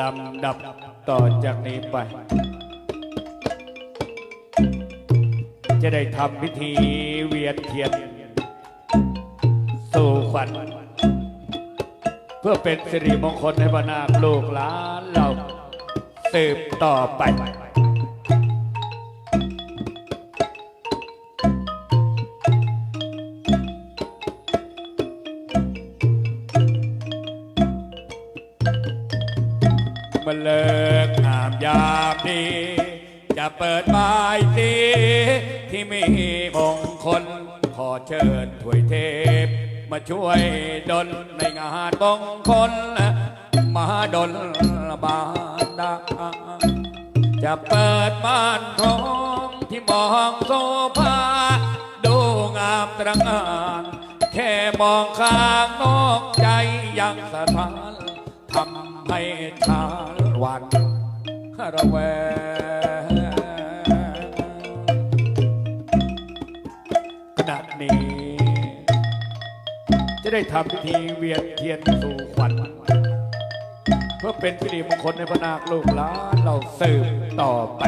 ลำดับต่อจากนี้ไป จะได้ทำพิธีเวียนเทียน สู่ขวัญเพื่อเป็นสิริมงคลให้บรรดาลูกหลานเราสืบต่อไป เปิดบายสีที่มีมงคล ขอเชิญถวยเทพ มาช่วยดลในงานมงคลมาดลบานดาจะเปิดบ้านทองที่มองโซภาดูงามตระงานแค่มองข้างนอกใจยังสะท้านทำให้ชาลวันระแวง ได้ทำพิธีเวียนเทียนสู่ขวัญเพื่อเป็นสิริมงคลในพระนาคลูกหลานเราสืบต่อไป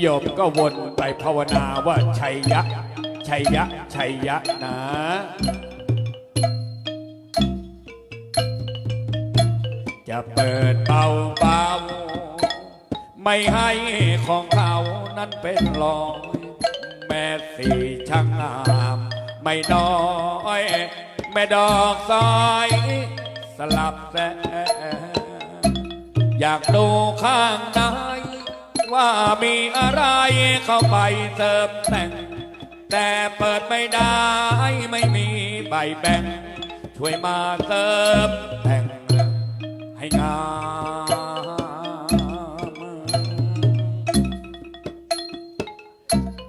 โยมก็วนไปภาวนาว่าชัยยะ ชัยยะ ชัยยะนะ จะเปิดเบาเบา ไม่ให้ของเขานั้นเป็นรอยแม่สีช่างงามไม่น้อยแม่ดอกซอยสลับแสอยากดูข้างในว่ามีอะไรเข้าไปเสริมแต่ง แต่เปิดไม่ได้ไม่มีใบแบ่ง ช่วยมาเสริมแต่งให้งาม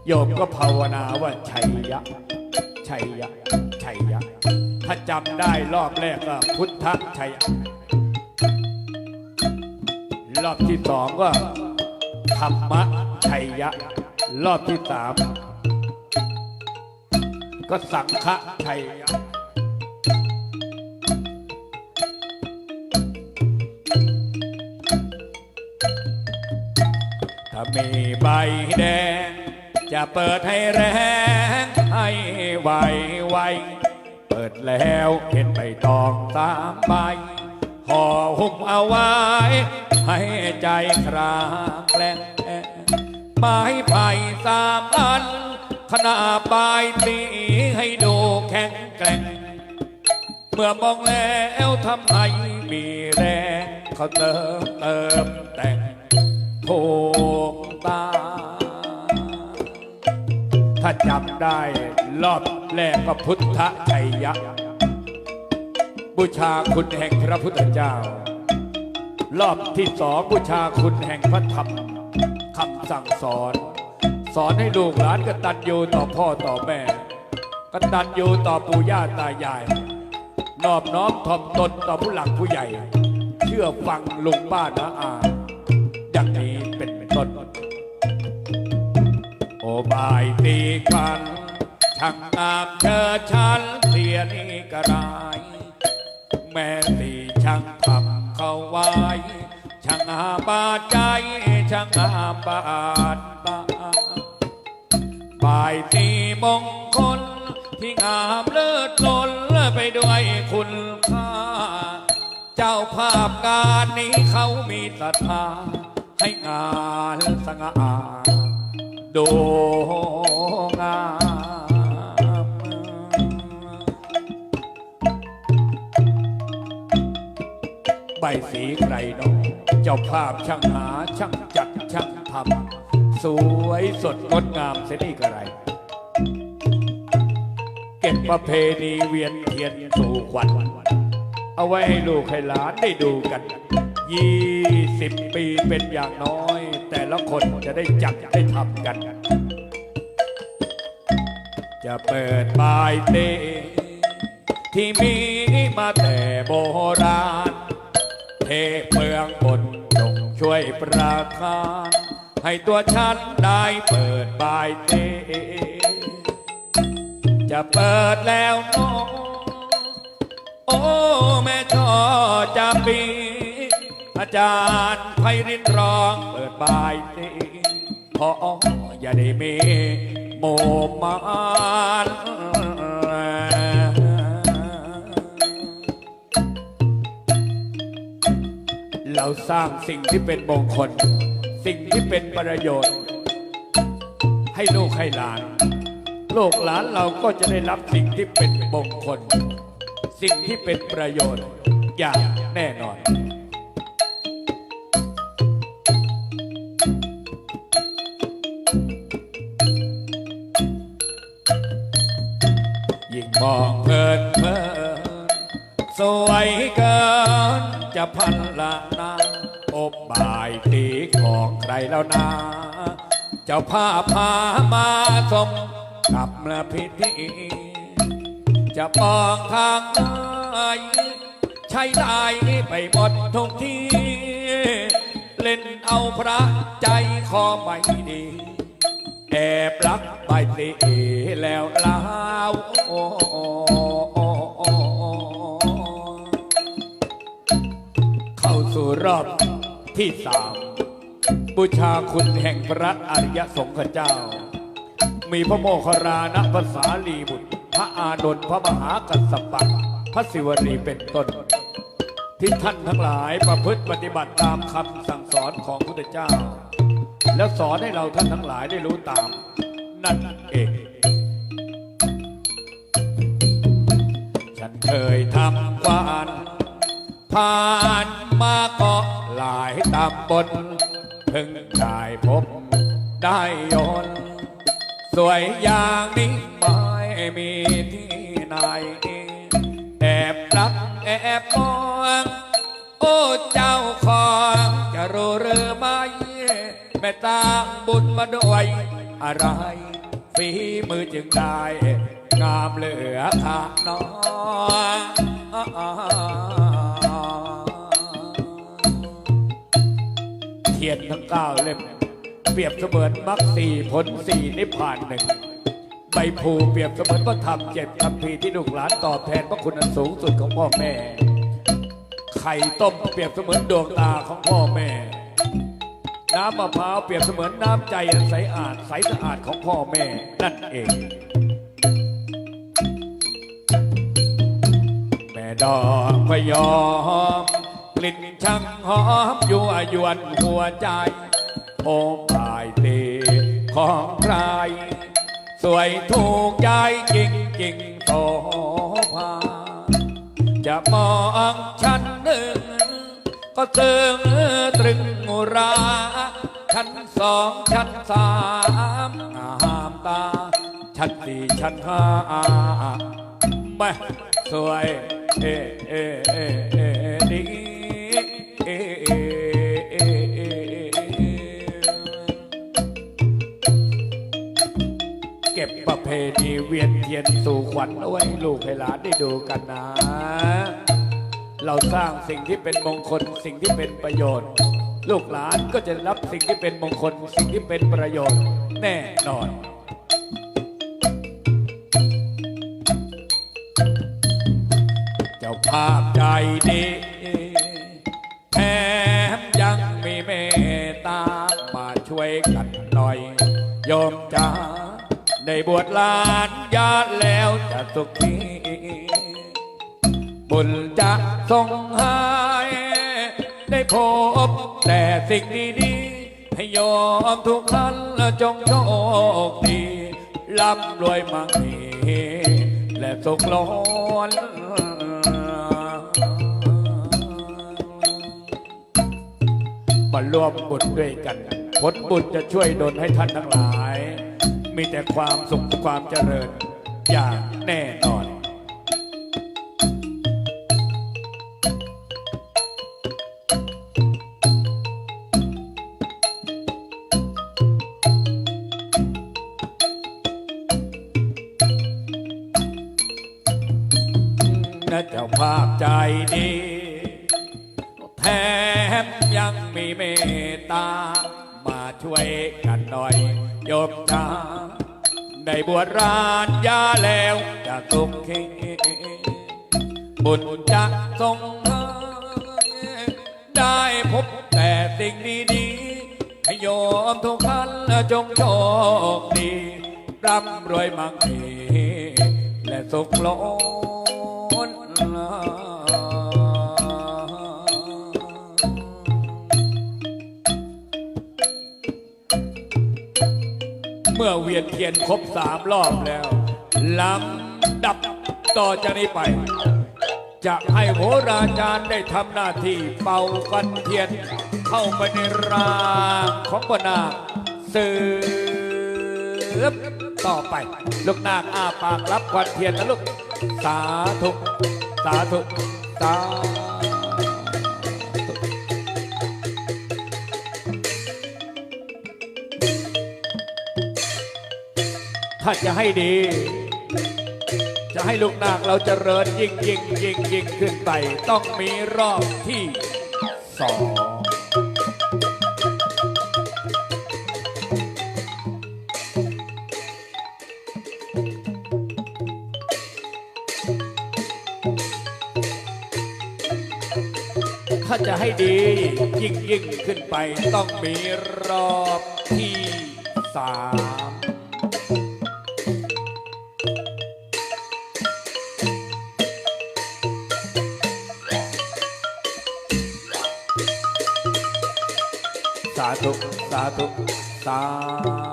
โยมก็ภาวนาว่าชัยยะ ชัยยะ ชัยยะ ถ้าจำได้รอบแรกก็พุทธชัยยะ รอบที่สองก็ธรรมชัยยะ รอบที่สามก็สังฆชัยยะถ้ามีใบแดง จะเปิดให้แรงให้ไวไวเปิดแล้วเห็นใบตองสามใบห่อหุ้มเอาไว้ ให้ใจครางแกล้งไม้ไผ่สามอัน ขนาดปลายตีให้ดูแข็งแกร่ง เมื่อมองแล้วทำให้มีแรงเขาเติมเติมแต่งถูกตา ถ้าจำได้รอบแรกก็พุทธชัยยะ บูชาคุณแห่งพระพุทธเจ้า รอบที่สองบูชาคุณแห่งพระธรรมคำสั่งสอน สอนให้ลูกหลานกตัญญูต่อพ่อต่อแม่กตัญญูต่อปู่ย่าตายาย นอบน้อมถ่อมตนต่อผู้หลักผู้ใหญ่ เชื่อฟังลุงป้านาอาอย่างนี้เป็นต้น บายตีกันช่างงามเชอชันเสียนี่กระไรแม่ตีช่างทำเขาไว้ช่างอาบาดใจช่างอาบาดตาบายตีมงคลที่งามเลิศล้นไปด้วยคุณค่า เจ้าภาพงานนี้เขามีศรัทธาให้งานสง่า ดงามใบสีใครเนอเจ้าภาพช่างหาช่างจัดช่างทำสวยสดงดงามเสียนี่กระไร เก็บประเพณีเวียนเทียนสู่ขวัญเอาไว้ให้ลูกให้หลานได้ดูกันยี่สิบปีเป็นอย่างน้อย ละคนจะได้จัดได้ทำกัน จะเปิดบายเตที่มีมาแต่โบราณ เทพเมืองบนจงช่วยประทานให้ตัวฉันได้เปิดบายเต จะเปิดแล้วน้อง โอ้ แม่ชอจะปี อาจารย์ไพรินร้องเปิดบายตีพออย่าได้มีโมมานเราสร้างสิ่งที่เป็นมงคล สิ่งที่เป็นประโยชน์ ให้ลูกให้หลาน ลูกหลานเราก็จะได้รับสิ่งที่เป็นมงคล สิ่งที่เป็นประโยชน์อย่างแน่นอน องเพลินเพลินสวยเกินจะพันละนาอบบ่ายตีของใครแล้วนาเจ้าภาพามาสมกับมื่อพิธีจะมองทางไหนใช้ได้ไปหมดทุกที่ เล่นเอาพระใจคอไม่ดี อบรักไปสิแล้วลาวเข้าสู่รอบที่สามบูชาคุณแห่งพระอริยสงฆ์เจ้า มีพระโมคคัลลานะภาษาลีบุตร พระอานนท์พระมหากัสสปะพระศิวรีเป็นต้น ที่ท่านทั้งหลายประพฤติปฏิบัติตามคำสั่งสอนของพุทธเจ้า แล้วสอนให้เราท่านทั้งหลายได้รู้ตาม นั่นเอง ฉันเคยทำวานผ่านมาก็หลายตำบนเพิ่งได้พบได้ยนสวยอย่างนี้ไม่มีที่ไหน แม่ตางบุญมาด้วยอะไร ฝีมือจึงได้ งามเหลือขาน้องเทียนทั้งเก้าเล่มเปรียบเสมือนมรรคสี่ผลสี่นิพพานหนึ่งใบภูเปรียบเสมือนพระธรรมเจ็ดคำพีที่ลูกหลานตอบแทนพระคุณอันสูงสุดของพ่อแม่ ไข่ต้มเปรียบเสมือนดวงตาของพ่อแม่ น้ำมะพร้าวเปรียบเสมือนน้ำใจอันใสอาดใสสะอาดของพ่อแม่นั่นเอง แม่ดอกพยอมกลิ่นช่างหอมยั่วยวนหัวใจโอมบายตีของใคร สวยถูกใจจริงจริงๆโสภาจะมองชั้นหนึ่ง ก็ตึงตรึงรา ชั้นสองชั้นสามงามตา ชั้นสี่ชั้นห้าแม่สวยเอเอเอเอดีเอเอเก็บประเพณีเวียนเทียนสู่ขวัญเอาไว้ลูกให้หลานได้ดูกันนะ เราสร้างสิ่งที่เป็นมงคลสิ่งที่เป็นประโยชน์ ลูกหลานก็จะรับ สิ่งที่เป็นมงคลสิ่งที่เป็นประโยชน์แน่นอนเจ้าภาพใจดีแถมยังมีเมตตามาช่วยกันหน่อยโยมจ้าในบวชลานญาติแล้วจะสุขีบุญจะส่งให้ได้พบแต่สิ่งดีๆ ให้โยมทุกท่านจงโชคดีร่ำรวยมั่งมีและสุขล้นมารวมบุญด้วยกันผลบุญจะช่วยดลให้ท่านทั้งหลาย มีแต่ความสุขความเจริญอย่างแน่นอน นะเจ้าภาพใจดี แถมยังมีเมตตา มาช่วยกันหน่อยโยมจาได้บวชรานยาแล้วจะสุขเบุญจะทรงให้ได้พบแต่สิ่งดีๆให้โยมทุกท่านจงโชคดีร่ำรวยมั่งมีและสุขล้น เมื่อเวียนเทียนครบสามรอบแล้วลำดับต่อจากนี้ไป จะให้โหราจารย์ได้ทำหน้าที่เป่ากันเทียน เข้าไปในรางของบนาสืบต่อไป ลูกนาคอ้าปากรับควันเทียนนะลูก สาธุ สาธุ สาธุ ถ้าจะให้ดี จะให้ลูกนาคเราเจริญยิ่งยิ่งยิ่งยิ่งขึ้นไป ต้องมีรอบที่สองถ้าจะให้ดียิ่งยิ่งขึ้นไป ต้องมีรอบที่สาม ธุสาธุสา